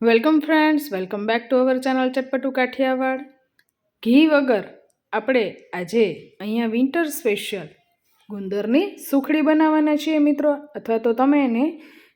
Welcome friends, welcome back to our channel Chatpatu Kathiawad. ઘી વગર આપણે આજે અહીંયા વિન્ટર સ્પેશિયલ ગુંદરની સુખડી બનાવવાના છીએ મિત્રો, અથવા તો તમે એને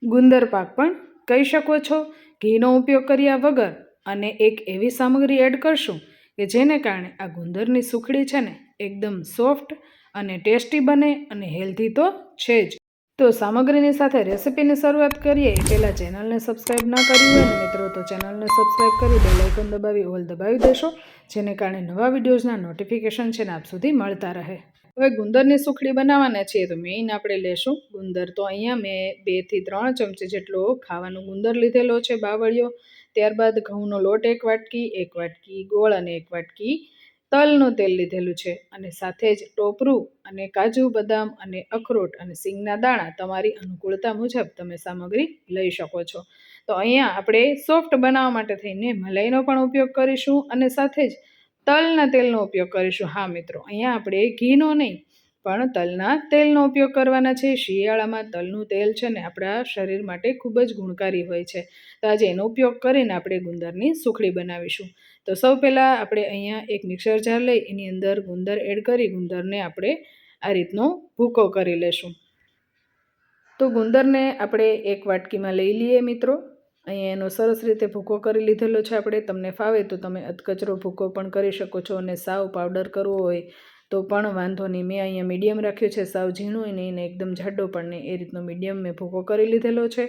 ગુંદર પાક પણ કહી શકો છો. ઘીનો ઉપયોગ કર્યા વગર અને એક એવી સામગ્રી એડ કરશું કે જેને કારણે આ ગુંદરની સુખડી છે ને એકદમ સોફ્ટ અને ટેસ્ટી બને અને હેલ્ધી તો છે જ. તો સામગ્રીની સાથે રેસિપીની શરૂઆત કરીએ. પહેલાં ચેનલને સબસ્ક્રાઈબ ના કરી હોય મિત્રો, તો ચેનલને સબસ્ક્રાઈબ કરી બેલ આઇકન દબાવી ઓલ દબાવી દેશો, જેને કારણે નવા વિડીયોઝના નોટિફિકેશન છે ને આપ સુધી મળતા રહે. હવે ગુંદરની સુખડી બનાવવાના છીએ, તો મેઇન આપણે લેશું ગુંદર. તો અહીંયા મેં બેથી ત્રણ ચમચી જેટલો ખાવાનો ગુંદર લીધેલો છે, બાવળિયો. ત્યારબાદ ઘઉંનો લોટ એક વાટકી એક વાટકી ગોળ અને એક વાટકી તલનું તેલ લીધેલું છે અને સાથે જ ટોપરું અને કાજુ બદામ અને અખરોટ અને સિંગના દાણા તમારી અનુકૂળતા મુજબ તમે સામગ્રી લઈ શકો છો. તો અહીંયા આપણે સોફ્ટ બનાવવા માટે થઈને મલાઈનો પણ ઉપયોગ કરીશું અને સાથે જ તલના તેલનો ઉપયોગ કરીશું. હા મિત્રો, અહીંયા આપણે ઘીનો નહીં પણ તલના તેલનો ઉપયોગ કરવાના છે. શિયાળામાં તલનું તેલ છે ને આપણા શરીર માટે ખૂબ જ ગુણકારી હોય છે. તો આજે એનો ઉપયોગ કરીને આપણે ગુંદરની સુખડી બનાવીશું. તો સૌ પહેલાં આપણે અહીંયા એક મિક્સર જાર લઈ, એની અંદર ગુંદર એડ કરી, ગુંદરને આપણે આ રીતનો ભૂકો કરી લેશું. તો ગુંદરને આપણે એક વાટકીમાં લઈ લઈએ મિત્રો. અહીંયા એનો સરસ રીતે ભૂકો કરી લીધેલો છે આપણે. તમને ફાવે તો તમે અધકચરો ભૂકો પણ કરી શકો છો અને સાવ પાવડર કરવો હોય તો પણ વાંધો નહીં. મેં અહીંયા મીડિયમ રાખ્યો છે, સાવ ઝીણું નહીં ને એકદમ જાડો પણ નહીં. એ રીતનો મીડિયમ મેં ભૂકો કરી લીધેલો છે.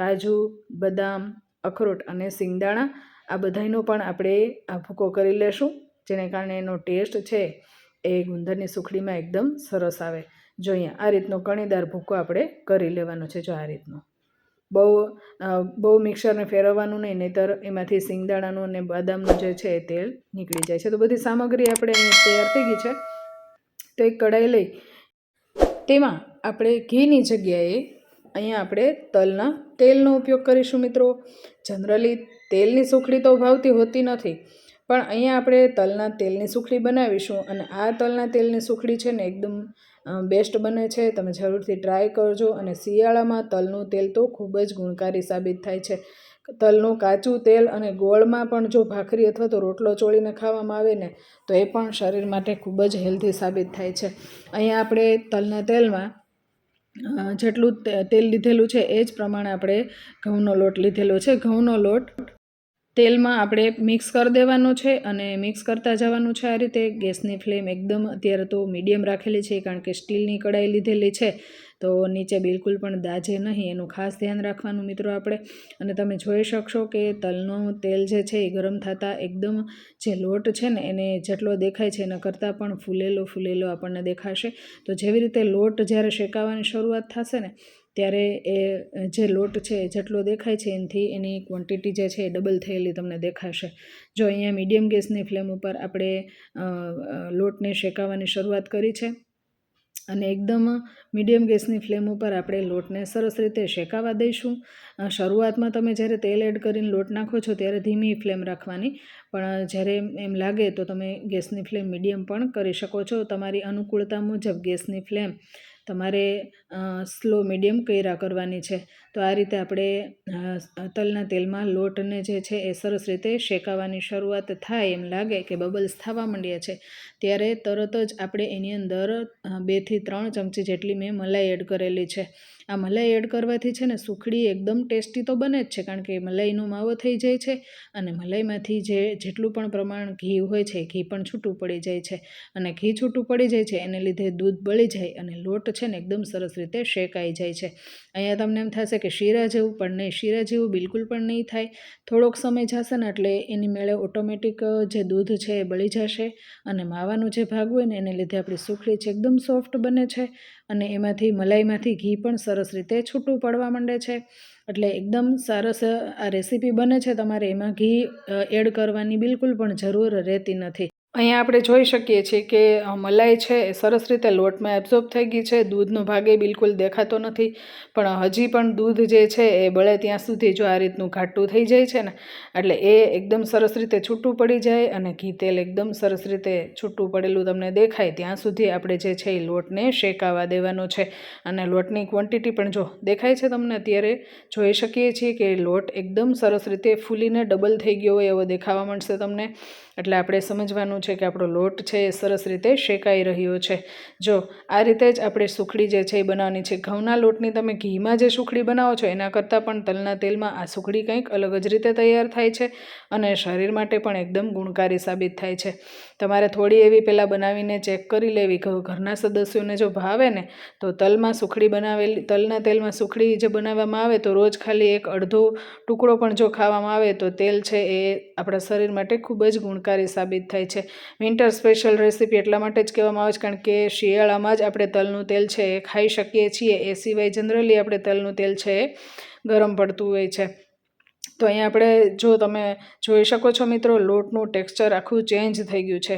કાજુ, બદામ, અખરોટ અને સિંગદાણા, આ બધાનો પણ આપણે આ ભૂકો કરી લેશું, જેને કારણે એનો ટેસ્ટ છે એ ગુંદરની સુખડીમાં એકદમ સરસ આવે. જો અહીંયા આ રીતનો કણીદાર ભૂકો આપણે કરી લેવાનો છે, જો આ રીતનો. બહુ બહુ મિક્સરને ફેરવવાનું નહીં, નહીતર એમાંથી સિંગદાણાનું અને બદામનું જે છે એ તેલ નીકળી જાય છે. તો બધી સામગ્રી આપણે અહીં તૈયાર થઈ ગઈ છે. તો એક કઢાઈ લઈ. તેમાં આપણે ઘીની જગ્યાએ અહીંયા આપણે તલના તેલનો ઉપયોગ કરીશું મિત્રો. જનરલી તેલની સુખડી તો ભાવતી હોતી નથી, પણ અહીંયા આપણે તલના તેલની સુખડી બનાવીશું અને આ તલના તેલની સુખડી છે ને એકદમ બેસ્ટ બને છે, તમે જરૂરથી ટ્રાય કરજો અને શિયાળામાં તલનું તેલ તો ખૂબ જ ગુણકારી સાબિત થાય છે. તલનું કાચું તેલ અને ગોળમાં પણ જો ભાખરી અથવા તો રોટલો ચોળીને ખાવામાં આવે ને, તો એ પણ શરીર માટે ખૂબ જ હેલ્ધી સાબિત થાય છે. અહીંયા આપણે તલના તેલમાં જેટલું તેલ લીધેલું છે એ જ પ્રમાણે આપણે ઘઉંનો લોટ લીધેલો છે. ઘઉંનો લોટ તેલમાં આપણે મિક્સ કરી દેવાનો છે અને મિક્સ કરતા જવાનું છે આ રીતે. ગેસની ફ્લેમ એકદમ અત્યારે તો મીડિયમ રાખેલી છે કારણ કે સ્ટીલની કડાઈ લીધેલી છે. તો નીચે બિલકુલ પણ દાજે નહીં, એનું ખાસ ધ્યાન રાખવાનું મિત્રો આપણે. અને તમે જોઈ શકશો કે તલનું તેલ જે છે એ ગરમ થતાં એકદમ જે લોટ છે ને એને જેટલો દેખાય છે એના કરતાં પણ ફૂલેલો ફૂલેલો આપણને દેખાશે. તો જેવી રીતે લોટ જ્યારે શેકાવાની શરૂઆત થશે ને ત્યારે એ જે લોટ છે, જેટલો દેખાય છે એનાથી એની ક્વોન્ટિટી જે છે એ ડબલ થયેલી તમને દેખાશે. જો અહીંયા મીડિયમ ગેસની ફ્લેમ ઉપર આપણે લોટને શેકાવાની શરૂઆત કરી છે અને એકદમ મીડિયમ ગેસની ફ્લેમ ઉપર આપણે લોટને સરસ રીતે શેકાવા દઈશું. શરૂઆતમાં તમે જ્યારે તેલ એડ કરીને લોટ નાખો છો ત્યારે ધીમી ફ્લેમ રાખવાની. પણ જ્યારે એમ લાગે તો તમે ગેસની ફ્લેમ મીડિયમ પણ કરી શકો છો. તમારી અનુકૂળતા મુજબ ગેસની ફ્લેમ તમારે સ્લો, મીડિયમ કર્યા કરવાની છે. તો આ રીતે આપણે તલના તેલમાં લોટને જે છે એ સરસ રીતે શેકાવાની શરૂઆત થાય એમ લાગે કે બબલ્સ થવા માંડ્યા છે. ત્યારે તરત જ આપણે એની અંદર બેથી ત્રણ ચમચી જેટલી મેં મલાઈ એડ કરેલી છે. આ મલાઈ એડ કરવાથી છે ને સુખડી એકદમ ટેસ્ટી તો બને જ છે, કારણ કે મલાઈનો માવો થઈ જાય છે અને મલાઈમાંથી જે જેટલું પણ પ્રમાણ ઘી હોય છે ઘી પણ છૂટું પડી જાય છે. અને ઘી છૂટું પડી જાય છે, એને લીધે દૂધ બળી જાય અને લોટ છે ને એકદમ સરસ રીતે શેકાઈ જાય છે. અહીંયા તમને એમ થશે કે શીરા જેવું, પણ નહીં, શીરા જેવું બિલકુલ પણ નહીં થાય. થોડોક સમય જશે ને એટલે એની મેળે ઓટોમેટિક જે દૂધ છે એ બળી જશે અને માવાનું જે ભાગ હોય ને એને લીધે આપણી સુખડી છે એકદમ સોફ્ટ બને છે અને એમાંથી મલાઈમાંથી ઘી પણ સરસ રીતે છૂટું પડવા માંડે છે. એટલે એકદમ સરસ આ રેસીપી બને છે તમારે એમાં ઘી એડ કરવાની બિલકુલ પણ જરૂર રહેતી નથી. અહીંયા આપણે જોઈ શકીએ છીએ કે મલાઈ છે એ સરસ રીતે લોટમાં એબ્ઝોર્બ થઈ ગઈ છે. દૂધનો ભાગ બિલકુલ દેખાતો નથી, પણ હજી પણ દૂધ જે છે એ બળે ત્યાં સુધી જો આ રીતનું ઘાટું થઈ જાય છે ને, એટલે એ એકદમ સરસ રીતે છૂટું પડી જાય અને ઘી તેલ એકદમ સરસ રીતે છૂટું પડેલું તમને દેખાય. ત્યાં સુધી આપણે જે છે એ લોટને શેકાવા દેવાનો છે અને લોટની ક્વોન્ટિટી પણ જો દેખાય છે તમને અત્યારે, જોઈ શકીએ છીએ કે લોટ એકદમ સરસ રીતે ફૂલીને ડબલ થઈ ગયો હોય એવો દેખાવા મળશે તમને. એટલે આપણે સમજવાનું છે કે આપણો લોટ છે એ સરસ રીતે શેકાઈ રહ્યો છે. જો આ રીતે જ આપણે સુખડી જે છે એ બનાવવાની છે. ઘઉંના લોટની તમે ઘીમાં જે સુખડી બનાવો છો એના કરતાં પણ તલના તેલમાં આ સુખડી કંઈક અલગ જ રીતે તૈયાર થાય છે અને શરીર માટે પણ એકદમ ગુણકારી સાબિત થાય છે. તમારે થોડી એવી પહેલાં બનાવીને ચેક કરી લેવી. ઘરના સદસ્યોને જો ભાવે ને, તો તલમાં સુખડી બનાવેલી, તલના તેલમાં સુખડી જે બનાવવામાં આવે તો રોજ ખાલી એક અડધો ટુકડો પણ જો ખાવામાં આવે તો તેલ છે એ આપણા શરીર માટે ખૂબ જ ગુણકારી સાબિત થાય છે. વિન્ટર સ્પેશિયલ રેસીપી એટલા માટે જ કહેવામાં આવે છે, કારણ કે શિયાળામાં જ આપણે તલનું તેલ છે એ ખાઈ શકીએ છીએ. એ સિવાય જનરલી આપણે તલનું તેલ છે એ ગરમ પડતું હોય છે. તો અહીંયા આપણે જો તમે જોઈ શકો છો મિત્રો, લોટનું ટેક્સચર આખું ચેન્જ થઈ ગયું છે.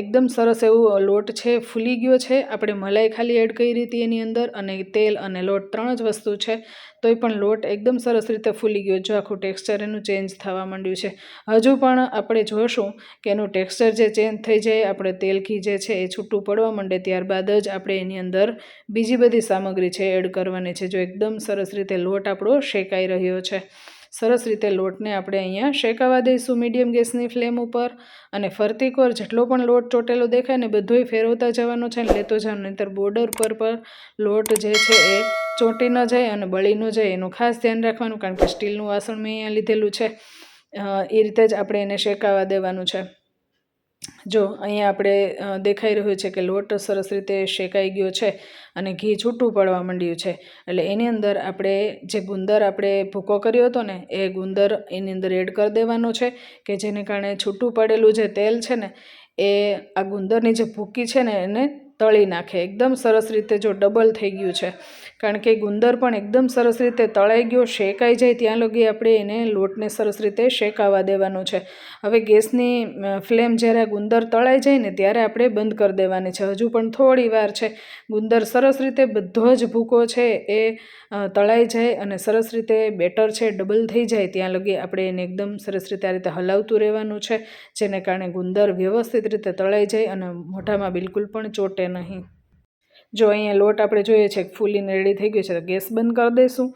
એકદમ સરસ એવું લોટ છે, ફૂલી ગયો છે. આપણે મલાઈ ખાલી એડ કરી હતી એની અંદર અને તેલ અને લોટ ત્રણ જ વસ્તુ છે. તોય પણ લોટ એકદમ સરસ રીતે ફૂલી ગયો જો આખું ટેક્સચર એનું ચેન્જ થવા માંડ્યું છે. હજુ પણ આપણે જોશું કે એનું ટેક્સચર જે ચેન્જ થઈ જાય, આપણે તેલ ઘી જે છે એ છૂટું પડવા માંડે ત્યારબાદ જ આપણે એની અંદર બીજી બધી સામગ્રી છે એડ કરવાની છે, જો એકદમ સરસ રીતે લોટ આપણો શેકાઈ રહ્યો છે. સરસ રીતે લોટને આપણે અહીંયા શેકાવા દઈશું મીડિયમ ગેસની ફ્લેમ ઉપર અને ફરતી કોર જેટલો પણ લોટ ચોટેલો દેખાય ને બધોય ફેરવતા જવાનો છે ને લેતો જવાનો નહીંતર બોર્ડર પર પર લોટ જે છે એ ચોંટી ન જાય અને બળી ન જાય, એનું ખાસ ધ્યાન રાખવાનું કારણ કે સ્ટીલનું વાસણ મેં અહીંયા લીધેલું છે. એ રીતે જ આપણે એને શેકાવા દેવાનું છે. જો અહીંયા આપણે દેખાઈ રહ્યું છે કે લોટ સરસ રીતે શેકાઈ ગયો છે અને ઘી છૂટું પડવા માંડ્યું છે. એટલે એની અંદર આપણે જે ગુંદર આપણે ભૂકો કર્યો હતો ને, એ ગુંદર એની અંદર એડ કરી દેવાનો છે કે જેને કારણે છૂટું પડેલું જે તેલ છે ને, એ આ ગુંદરની જે ભૂકી છે ને એને તળી નાખે. એકદમ સરસ રીતે જો ડબલ થઈ ગયું છે. કારણ કે ગુંદર પણ એકદમ સરસ રીતે તળાઈ ગયો, શેકાઈ જાય ત્યાં લગી આપણે એને લોટને સરસ રીતે શેકાવા દેવાનો છે. હવે ગેસની ફ્લેમ જ્યારે ગુંદર તળાઈ જાય ને ત્યારે આપણે બંધ કરી દેવાની છે. હજુ પણ થોડી વાર છે. ગુંદર સરસ રીતે બધો જ ભૂકો છે એ તળાઈ જાય અને સરસ રીતે બેટર છે, ડબલ થઈ જાય ત્યાં લગી આપણે એને એકદમ સરસ રીતે આ રીતે હલાવતું રહેવાનું છે. જેને કારણે ગુંદર વ્યવસ્થિત રીતે તળાઈ જાય અને મોઢામાં બિલકુલ પણ ચોટે નહીં. જો અહીંયા લોટ આપણે જોઈએ છે ફૂલીને રેડી થઈ ગયું છે, તો ગેસ બંધ કરી દઈશું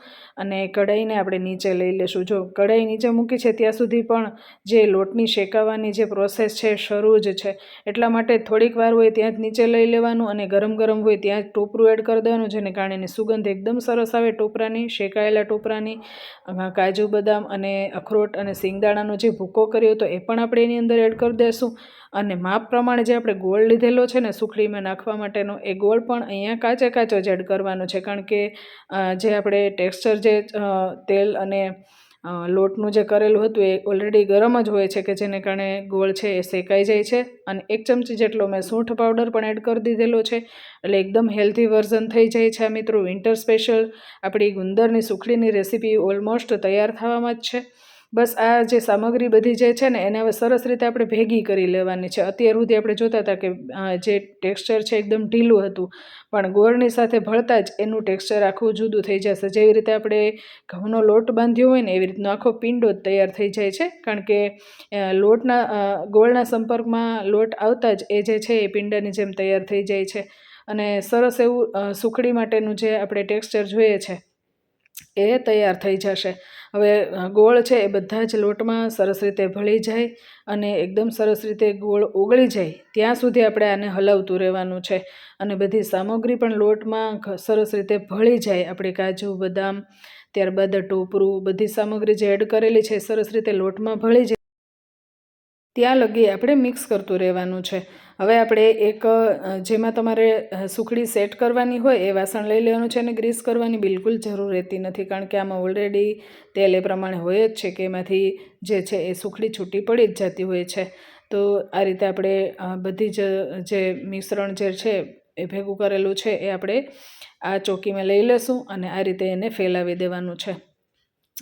અને કઢાઈને આપણે નીચે લઈ લઈશું જો કઢાઈ નીચે મૂકી છે, ત્યાં સુધી પણ જે લોટની શેકાવાની જે પ્રોસેસ છે, શરૂ જ છે. એટલા માટે થોડીક વાર હોય ત્યાં જ નીચે લઈ લેવાનું અને ગરમ ગરમ હોય ત્યાં જ ટોપરું એડ કરી દેવાનું, જેને કારણે એની સુગંધ એકદમ સરસ આવે. ટોપરાની, શેકાયેલા ટોપરાની કાજુ બદામ અને અખરોટ અને સિંગદાણાનો જે ભૂકો કર્યો હતો, એ પણ આપણે એની અંદર એડ કરી દઈશું અને માપ પ્રમાણે જે આપણે ગોળ લીધેલો છે ને, સુખડીમાં નાખવા માટેનો, એ ગોળ પણ અહીંયા કાચે કાચો જ એડ કરવાનો છે. કારણ કે જે આપણે ટેક્સચર જે તેલ અને લોટનું જે કરેલું હતું એ ઓલરેડી ગરમ જ હોય છે કે જેને કારણે ગોળ છે એ શેકાઈ જાય છે. અને એક ચમચી જેટલો મેં સૂંઠ પાવડર પણ એડ કરી દીધેલો છે. એટલે એકદમ હેલ્ધી વર્ઝન થઈ જાય છે આ મિત્રો. વિન્ટર સ્પેશિયલ આપણી ગુંદરની સુખડીની રેસીપી ઓલમોસ્ટ તૈયાર થવામાં જ છે. બસ આ જે સામગ્રી બધી જે છે ને એને હવે સરસ રીતે આપણે ભેગી કરી લેવાની છે. અત્યાર સુધી આપણે જોતા હતા કે જે ટેક્સચર છે એકદમ ઢીલું હતું, પણ ગોળની સાથે ભળતા જ એનું ટેક્સચર આખું જુદું થઈ જશે. જેવી રીતે આપણે ઘઉંનો લોટ બાંધ્યો હોય ને, એવી રીતનો આખો પિંડો જ તૈયાર થઈ જાય છે. કારણ કે લોટના ગોળના સંપર્કમાં લોટ આવતા જ એ જે છે એ પિંડાની જેમ તૈયાર થઈ જાય છે. અને સરસ એવું સુખડી માટેનું જે આપણે ટેક્સચર જોઈએ છે એ તૈયાર થઈ જશે. હવે ગોળ છે એ બધા જ લોટમાં સરસ રીતે ભળી જાય અને એકદમ સરસ રીતે ગોળ ઓગળી જાય ત્યાં સુધી આપણે આને હલાવતું રહેવાનું છે. અને બધી સામગ્રી પણ લોટમાં સરસ રીતે ભળી જાય. આપણે કાજુ, બદામ, ત્યારબાદ ટોપરું, બધી સામગ્રી જે એડ કરેલી છે સરસ રીતે લોટમાં ભળી જાય. ત્યાં લગી આપણે મિક્સ કરતું રહેવાનું છે. હવે આપણે એક જેમાં તમારે સુખડી સેટ કરવાની હોય એ વાસણ લઈ લેવાનું છે અને ગ્રીસ કરવાની બિલકુલ જરૂર રહેતી નથી. કારણ કે આમાં ઓલરેડી તેલ એ પ્રમાણે હોય જ છે કે એમાંથી જે છે એ સુખડી છૂટી પડી જ જતી હોય છે. તો આ રીતે આપણે બધી જ, જે મિશ્રણ જે છે એ ભેગું કરેલું છે એ આપણે આ ચોકીમાં લઈ લેશું અને આ રીતે એને ફેલાવી દેવાનું છે.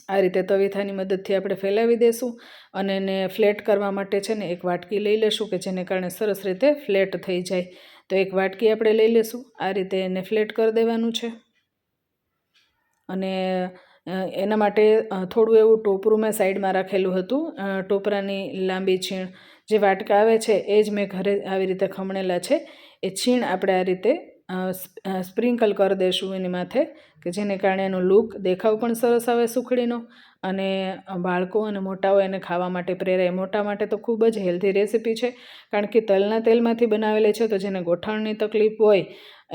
આ રીતે તવીથાની મદદથી આપણે ફેલાવી દઈશું અને એને ફ્લેટ કરવા માટે છે ને એક વાટકી લઈ લેશું કે જેને કારણે સરસ રીતે ફ્લેટ થઈ જાય. તો એક વાટકી આપણે લઈ લેશું. આ રીતે એને ફ્લેટ કરી દેવાનું છે. અને એના માટે થોડું એવું ટોપરું મેં સાઈડમાં રાખેલું હતું. ટોપરાની લાંબી છીણ જે વાટકા આવે છે, એ જ મેં ઘરે આવી રીતે ખમણેલા છે. એ છીણ આપણે આ રીતે સ્પ્રિંકલ કરી દઈશું એની માથે, કે જેને કારણે એનો લુક દેખાવ પણ સરસ આવે સુખડીનો. અને બાળકો અને મોટાઓ એને ખાવા માટે પ્રેરાય મોટા માટે તો ખૂબ જ હેલ્ધી રેસીપી છે, કારણ કે તલના તેલમાંથી બનાવેલી છે, તો જેને ગોઠણની તકલીફ હોય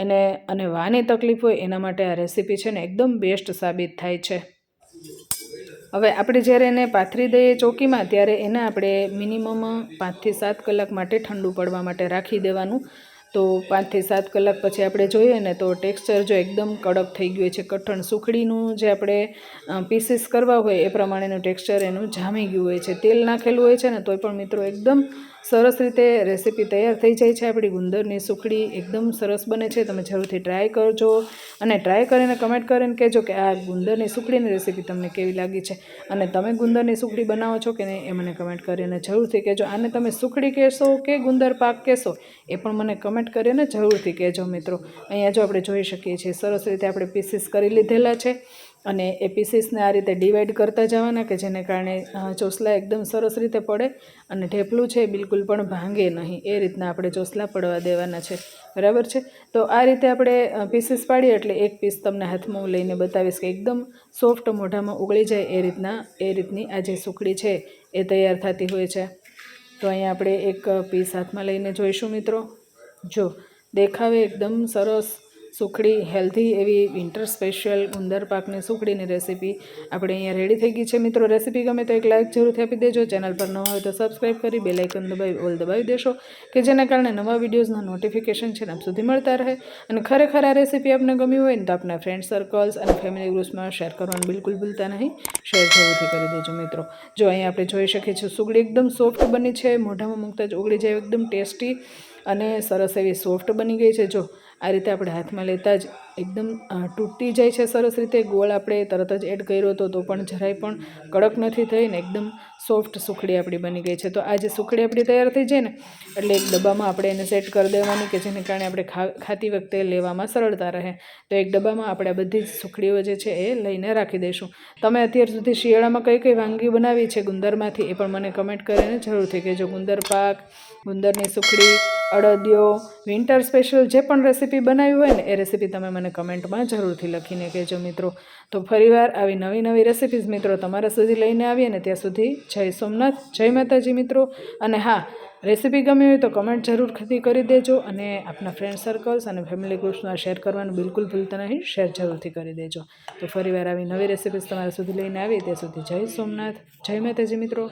એને, અને વાની તકલીફ હોય એના માટે આ રેસીપી છે ને એકદમ બેસ્ટ સાબિત થાય છે. હવે આપણે જ્યારે એને પાથરી દઈએ ચોકીમાં, ત્યારે એને આપણે મિનિમમ પાંચથી સાત કલાક માટે ઠંડુ પડવા માટે રાખી દેવાનું. તો પાંચથી સાત કલાક પછી આપણે જોઈએ ને તો ટેક્સચર જો એકદમ કડક થઈ ગયું છે, કઠણ સુખડીનું જે આપણે પીસીસ કરવા હોય એ પ્રમાણેનું ટેક્સચર એનું જામી ગયું હોય છે. તેલ નાખેલું હોય છે ને તોય પણ મિત્રો એકદમ સરસ રીતે રેસીપી તૈયાર થઈ જાય છે. આપણી ગુંદરની સુખડી એકદમ સરસ બને છે. તમે જરૂરથી ટ્રાય કરજો અને ટ્રાય કરીને કમેન્ટ કરીને કહેજો કે આ ગુંદરની સુખડીની રેસીપી તમને કેવી લાગી છે? અને તમે ગુંદરની સુખડી બનાવો છો કે નહીં એ મને કમેન્ટ કરીને જરૂરથી કહેજો. આને તમે સુખડી કહેશો કે ગુંદર પાક કહેશો એ પણ મને કમેન્ટ કરીને જરૂરથી કહેજો મિત્રો. અહીંયા જો આપણે જોઈ શકીએ છીએ સરસ રીતે આપણે પીસીસ કરી લીધેલા છે. અને એ પીસીસને આ રીતે ડિવાઈડ કરતા જવાના કે જેને કારણે ચોસલા એકદમ સરસ રીતે પડે અને ઢેપલું છે બિલકુલ પણ ભાંગે નહીં. એ રીતના આપણે ચોસલા પડવા દેવાના છે. બરાબર છે? તો આ રીતે આપણે પીસીસ પાડીએ એટલે એક પીસ તમને હાથમાં હું લઈને બતાવીશ કે એકદમ સોફ્ટ મોઢામાં ઉગળી જાય એ રીતના, એ રીતની આ જે સુખડી છે એ તૈયાર થતી હોય છે. તો અહીંયા આપણે એક પીસ હાથમાં લઈને જોઈશું મિત્રો. જો, દેખાવે એકદમ સરસ સુખડી હેલ્ધી એવી વિન્ટર સ્પેશિયલ ઉંદર પાકની સુખડીની રેસીપી આપણે અહીંયા રેડી થઈ ગઈ છે. મિત્રો રેસીપી ગમે તો એક લાઇક જરૂરથી આપી દેજો. ચેનલ પર નવા હોય તો સબસ્ક્રાઈબ કરી બે લાઇકન દબાવી ઓલ દબાવી દેશો, કે જેના કારણે નવા વિડીયોઝના નોટિફિકેશન છે ને આપ સુધી મળતા રહે. અને ખરેખર આ રેસીપી આપને ગમી હોય ને તો આપના ફ્રેન્ડ સર્કલ્સ અને ફેમિલી ગ્રુપ્સમાં શેર કરવાનું બિલકુલ ભૂલતા નહીં. શેર જરૂરથી કરી દેજો મિત્રો. જો અહીંયા આપણે જોઈ શકીએ છીએ સુગડી એકદમ સોફ્ટ બની છે. મોઢામાં મૂકતા જ ઓગળી જાય, એકદમ ટેસ્ટી અને સરસ એવી સોફ્ટ બની ગઈ છે. જો આ રીતે આપણે હાથમાં લેતા જ એકદમ તૂટી જાય છે સરસ રીતે. ગોળ આપણે તરત જ એડ કર્યો હતો તો પણ જરાય પણ કડક નથી થઈ ને એકદમ સોફ્ટ સુખડી આપણી બની ગઈ છે. તો આ જે સુખડી આપણી તૈયાર થઈ જાય ને, એટલે એક ડબ્બામાં આપણે એને સેટ કરી દેવાની કે જેને કારણે આપણે ખા, ખાતી વખતે લેવામાં સરળતા રહે. તો એક ડબ્બામાં આપણે આ બધી જ સુખડીઓ જે છે એ લઈને રાખી દઈશું. તમે અત્યાર સુધી શિયાળામાં કઈ કઈ વાનગી બનાવી છે ગુંદરમાંથી એ પણ મને કમેન્ટ કરીને જરૂરથી કહેજો. ગુંદર પાક, ગુંદરની સુખડી, અડદિયો, વિન્ટર સ્પેશિયલ જે પણ રેસીપી બનાવી હોય ને, એ રેસીપી તમે મને કમેન્ટમાં જરૂરથી લખીને કહેજો મિત્રો. તો ફરીવાર આવી નવી નવી રેસિપીઝ મિત્રો તમારા સુધી લઈને આવીએ ને ત્યાં સુધી જય સોમનાથ, જય માતાજી મિત્રો. અને હા રેસીપી ગમી હોય તો કમેન્ટ જરૂરથી કરી દેજો અને આપના ફ્રેન્ડ સર્કલ્સ અને ફેમિલી ગ્રુપ્સમાં શેર કરવાનું બિલકુલ ભૂલતા નહીં શેર જરૂરથી કરી દેજો. તો ફરીવાર આવી નવી રેસિપીઝ તમારા સુધી લઈને આવીએ ત્યાં સુધી જય સોમનાથ, જય માતાજી મિત્રો.